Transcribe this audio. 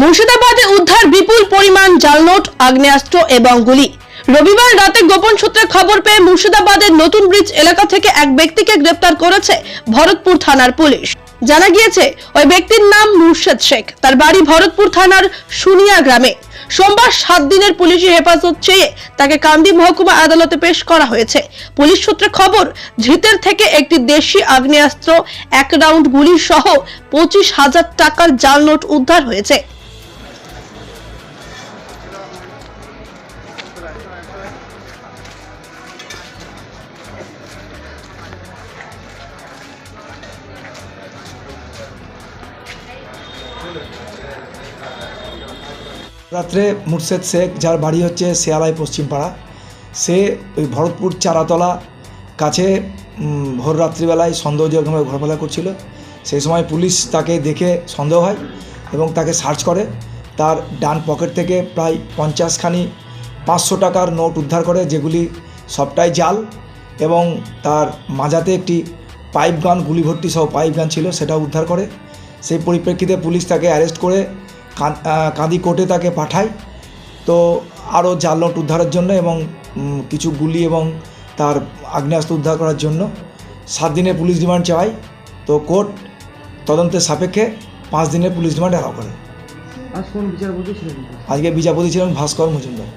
মুর্শিদাবাদে উদ্ধার বিপুল পরিমাণ জালনোট, আগ্নেয়াস্ত্র এবং গুলি। রবিবার রাতে গোপন সূত্রে খবর পেয়ে মুর্শিদাবাদের নতুন ব্রিজ এলাকা থেকে এক ব্যক্তিকে গ্রেপ্তার করেছে ভরতপুর থানার পুলিশ। জানা গিয়েছে, ওই ব্যক্তির নাম মুর্শেদ শেখ। তার বাড়ি ভরতপুর থানার সুনিয়া গ্রামে। সোমবার সাত দিনের পুলিশি হেফাজত চেয়ে তাকে কান্দি মহকুমা আদালতে পেশ করা হয়েছে। পুলিশ সূত্রে খবর, ধৃতের থেকে একটি দেশি আগ্নেয়াস্ত্র, এক রাউন্ড গুলি সহ পঁচিশ হাজার টাকার জাল নোট উদ্ধার হয়েছে। রাত্রে মুর্শেদ শেখ, যার বাড়ি হচ্ছে শেয়ালাই পশ্চিমপাড়া, সে ওই ভরতপুর চারাতলা কাছে ভোর রাত্রিবেলায় সন্দেহজনকভাবে ঘোরাফেরা করছিল। সেই সময় পুলিশ তাকে দেখে সন্দেহ হয় এবং তাকে সার্চ করে। তার ডান পকেট থেকে প্রায় পঞ্চাশখানি পাঁচশো টাকার নোট উদ্ধার করে যেগুলি সবটাই জাল এবং তার মাজাতে একটি পাইপ গান গুলি ভর্তি সহ পাইপ গান ছিল সেটা উদ্ধার করে। সেই পরিপ্রেক্ষিতে পুলিশ তাকে অ্যারেস্ট করে কাঁদি কোর্টে তাকে পাঠায়। তো আরও জাল নোট উদ্ধারের জন্য এবং কিছু গুলি এবং তার আগ্নেয়াস্ত্র উদ্ধার করার জন্য সাত দিনের পুলিশ রিমান্ড চাওয়ায় তো কোর্ট তদন্তের সাপেক্ষে পাঁচ দিনের পুলিশ রিমান্ড অ্যালাউ করে। আজকে বিচারপতি ছিলেন ভাস্কর মজুমদার।